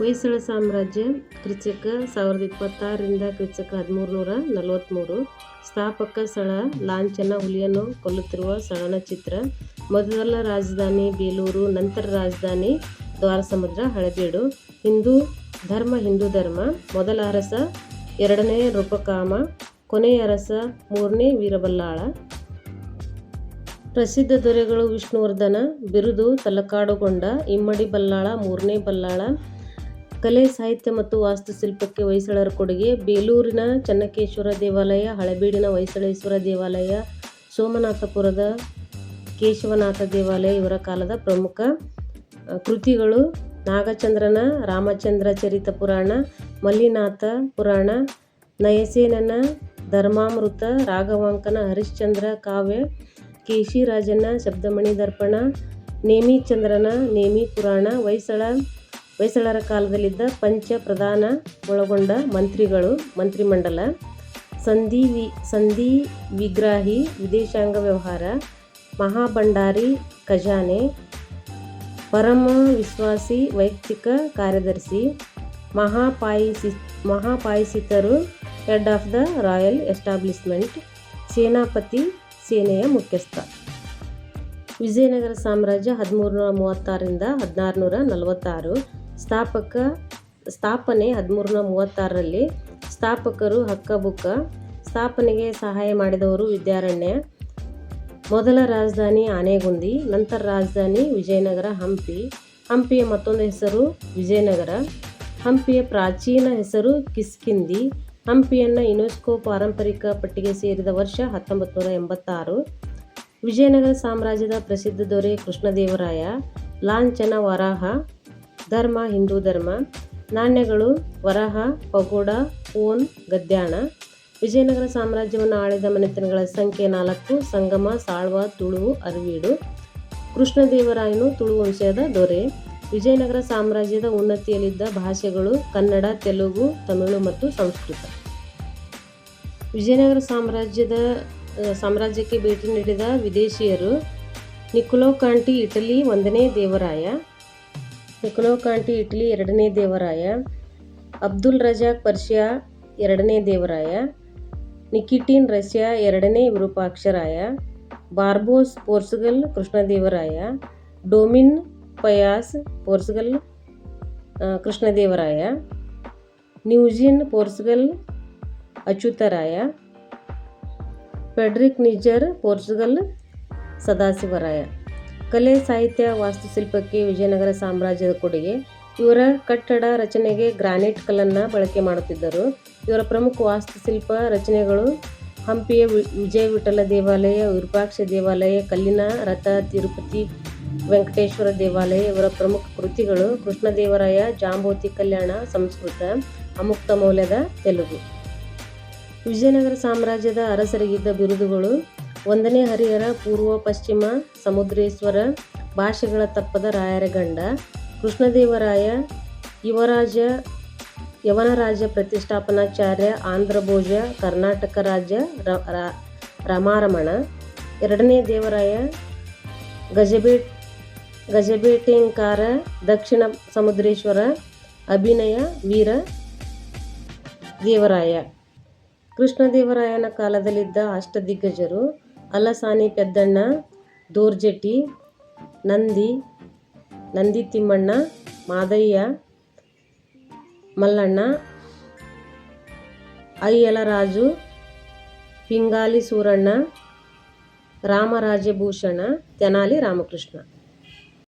ಹೊಯ್ಸಳ ಸಾಮ್ರಾಜ್ಯ ಕ್ರಿಚಕ ಸಾವಿರದ ಇಪ್ಪತ್ತಾರರಿಂದ ಕ್ರಿಚಕ ಹದಿಮೂರುನೂರ ನಲವತ್ತ್ಮೂರು ಸ್ಥಾಪಕ ಸ್ಥಳ ಲಾಂಛನ ಹುಲಿಯನ್ನು ಕೊಲ್ಲುತ್ತಿರುವ ಚಲನಚಿತ್ರ ಮೊದಲ ರಾಜಧಾನಿ ಬೇಲೂರು, ನಂತರ ರಾಜಧಾನಿ ದ್ವಾರಸಮುದ್ರ, ಹಳೆಬೇಡು. ಹಿಂದೂ ಧರ್ಮ ಹಿಂದೂ ಧರ್ಮ. ಮೊದಲ ಅರಸ, ಎರಡನೇ ರೂಪಕಾಮ, ಕೊನೆಯ ಅರಸ, ಮೂರನೇ ವೀರಬಲ್ಲಾಳ. ಪ್ರಸಿದ್ಧ ದೊರೆಗಳು ವಿಷ್ಣುವರ್ಧನ, ಬಿರುದು, ತಲಕಾಡುಗೊಂಡ, ಇಮ್ಮಡಿ ಬಲ್ಲಾಳ, ಮೂರನೇ ಬಲ್ಲಾಳ. ಕಲೆ, ಸಾಹಿತ್ಯ ಮತ್ತು ವಾಸ್ತುಶಿಲ್ಪಕ್ಕೆ ಹೊಯ್ಸಳರ ಕೊಡುಗೆ. ಬೇಲೂರಿನ ಚನ್ನಕೇಶ್ವರ ದೇವಾಲಯ, ಹಳೆಬೀಡಿನ ಹೊಯ್ಸಳೇಶ್ವರ ದೇವಾಲಯ, ಸೋಮನಾಥಪುರದ ಕೇಶವನಾಥ ದೇವಾಲಯ ಇವರ ಕಾಲದ ಪ್ರಮುಖ ಕೃತಿಗಳು. ನಾಗಚಂದ್ರನ ರಾಮಚಂದ್ರ ಚರಿತ ಪುರಾಣ, ಮಲ್ಲಿನಾಥ ಪುರಾಣ, ನಯಸೇನನ ಧರ್ಮಾಮೃತ, ರಾಘವಾಂಕನ ಹರಿಶ್ಚಂದ್ರ ಕಾವ್ಯ, ಕೇಶಿರಾಜನ ಶಬ್ದಮಣಿ ದರ್ಪಣ ನೇಮಿಚಂದ್ರನ ನೇಮಿ ಪುರಾಣ, ಹೊಯ್ಸಳ ಹೊಯ್ಸಳರ ಕಾಲದಲ್ಲಿದ್ದ ಪಂಚ ಪ್ರಧಾನ ಒಳಗೊಂಡ ಮಂತ್ರಿಗಳು, ಮಂತ್ರಿಮಂಡಲ, ಸಂಧಿ ವಿ, ಸಂಧಿ ವಿಗ್ರಾಹಿ, ವಿದೇಶಾಂಗ ವ್ಯವಹಾರ, ಮಹಾಭಂಡಾರಿ, ಖಜಾನೆ, ಪರಮ ವಿಶ್ವಾಸಿ ವೈಯಕ್ತಿಕ ಕಾರ್ಯದರ್ಶಿ, ಮಹಾಪಾಯಿಸಿ, ಮಹಾಪಾಯಿಸಿತರು, head of the royal establishment, ಸೇನಾಪತಿ, ಸೇನೆಯ ಮುಖ್ಯಸ್ಥ. ವಿಜಯನಗರ ಸಾಮ್ರಾಜ್ಯ ಹದಿಮೂರು ನೂರ ಮೂವತ್ತಾರರಿಂದ ಹದಿನಾರು ನೂರ ನಲವತ್ತಾರು ಸ್ಥಾಪಕ, ಸ್ಥಾಪನೆ ಹದಿಮೂರನ ಮೂವತ್ತಾರರಲ್ಲಿ ಸ್ಥಾಪಕರು ಹಕ್ಕಬುಕ್ಕ. ಸ್ಥಾಪನೆಗೆ ಸಹಾಯ ಮಾಡಿದವರು ವಿದ್ಯಾರಣ್ಯ. ಮೊದಲ ರಾಜಧಾನಿ ಆನೆಗುಂದಿ, ನಂತರ ರಾಜಧಾನಿ ವಿಜಯನಗರ ಹಂಪಿ. ಹಂಪಿಯ ಮತ್ತೊಂದು ಹೆಸರು ವಿಜಯನಗರ. ಹಂಪಿಯ ಪ್ರಾಚೀನ ಹೆಸರು ಕಿಸ್ಕಿಂದಿ. ಹಂಪಿಯನ್ನು ಯುನೆಸ್ಕೋ ಪಾರಂಪರಿಕ ಪಟ್ಟಿಗೆ ಸೇರಿದ ವರ್ಷ ಹತ್ತೊಂಬತ್ತು ನೂರ ಎಂಬತ್ತಾರು. ವಿಜಯನಗರ ಸಾಮ್ರಾಜ್ಯದ ಪ್ರಸಿದ್ಧ ದೊರೆ ಕೃಷ್ಣದೇವರಾಯ. ಲಾಂಛನ ವರಾಹ. ಧರ್ಮ, ಹಿಂದೂ ಧರ್ಮ, ನಾಣ್ಯಗಳು, ವರಹ, ಪಗೋಡ ಓನ್ ಗದ್ಯಾಣ. ವಿಜಯನಗರ ಸಾಮ್ರಾಜ್ಯವನ್ನು ಆಳಿದ ಮನೆತನಗಳ ಸಂಖ್ಯೆ ನಾಲ್ಕು, ಸಂಗಮ, ಸಾಳ್ವ ತುಳು ಅರವೀಡು. ಕೃಷ್ಣದೇವರಾಯನು ತುಳು ವಂಶದ ದೊರೆ. ವಿಜಯನಗರ ಸಾಮ್ರಾಜ್ಯದ ಉನ್ನತಿಯಲ್ಲಿದ್ದ ಭಾಷೆಗಳು ಕನ್ನಡ, ತೆಲುಗು, ತಮಿಳು ಮತ್ತು ಸಂಸ್ಕೃತ. ವಿಜಯನಗರ ಸಾಮ್ರಾಜ್ಯದ ಸಾಮ್ರಾಜ್ಯಕ್ಕೆ ಭೇಟಿ ನೀಡಿದ ವಿದೇಶಿಯರು ನಿಕೊಲೋ ಕಾಂಟಿ ಇಟಲಿ, ಒಂದನೇ ದೇವರಾಯ. ನಿಕೊಲೋ ಕಾಂಟಿ ಇಟಲಿ ಎರಡನೇ ದೇವರಾಯ, ಅಬ್ದುಲ್ ರಜಾಕ್ ಪರ್ಷಿಯಾ ಎರಡನೇ ದೇವರಾಯ, ನಿಕಿಟಿನ್ ರಷ್ಯಾ ಎರಡನೇ Virupaksharaya, Barbosa Portugal Krishnadevaraya, Domingo Paes Portugal Krishnadevaraya, Nuniz Portugal Achyutaraya Frederick ನಿಜರ್ Portugal Sadashivaraya. ಕಲೆ ಸಾಹಿತ್ಯ ವಾಸ್ತುಶಿಲ್ಪಕ್ಕೆ ವಿಜಯನಗರ ಸಾಮ್ರಾಜ್ಯದ ಕೊಡುಗೆ. ಇವರ ಕಟ್ಟಡ ರಚನೆಗೆ ಗ್ರಾನೈಟ್ ಕಲ್ಲನ್ನು ಬಳಕೆ ಮಾಡುತ್ತಿದ್ದರು. ಇವರ ಪ್ರಮುಖ ವಾಸ್ತುಶಿಲ್ಪ ರಚನೆಗಳು ಹಂಪಿಯ ವಿಜಯ ವಿಠಲ ದೇವಾಲಯ, ವಿರೂಪಾಕ್ಷ ದೇವಾಲಯ, ಕಲ್ಲಿನ ರಥ, ತಿರುಪತಿ ವೆಂಕಟೇಶ್ವರ ದೇವಾಲಯ, ಇವರ ಪ್ರಮುಖ ಕೃತಿಗಳು ಕೃಷ್ಣದೇವರಾಯ, ಜಾಂಬೋತಿ ಕಲ್ಯಾಣ, ಸಂಸ್ಕೃತ, ಅಮುಕ್ತ ಮೌಲ್ಯದ ತೆಲುಗು. ವಿಜಯನಗರ ಸಾಮ್ರಾಜ್ಯದ ಅರಸರಿಗಿದ್ದ ಬಿರುದುಗಳು ಒಂದನೇ ಹರಿಹರ, ಪೂರ್ವ, ಪಶ್ಚಿಮ, ಸಮುದ್ರೇಶ್ವರ, ಭಾಷೆಗಳ ತಪ್ಪದ ರಾಯರ ಗಂಡ, ಕೃಷ್ಣದೇವರಾಯ, ಯುವರಾಜ, ಯವನರಾಜ ಪ್ರತಿಷ್ಠಾಪನಾಚಾರ್ಯ, ಆಂಧ್ರಭೋಜ, ಕರ್ನಾಟಕ ರಾಜ್ಯ ರಮಾರಮಣ. ಎರಡನೇ ದೇವರಾಯ, ಗಜಬೇ, ಗಜಬೇಟೆಂಕಾರ, ದಕ್ಷಿಣ ಸಮುದ್ರೇಶ್ವರ, ಅಭಿನಯ, ವೀರ ದೇವರಾಯ. ಕೃಷ್ಣದೇವರಾಯನ ಕಾಲದಲ್ಲಿದ್ದ ಅಷ್ಟದಿಗ್ಗಜರು ಅಲಸಾನಿ ಪೆದ್ದಣ್ಣ ದೋರ್ಜೆಟಿ ನಂದಿ ನಂದಿ ತಿಮ್ಮಣ್ಣ ಮಾದಯ್ಯ ಮಲ್ಲಣ್ಣ ಅಯ್ಯಲರಾಜು ಪಿಂಗಾಲಿ ಸೂರಣ್ಣ ರಾಮರಾಜಭೂಷಣ ತೆನಾಲಿ ರಾಮಕೃಷ್ಣ.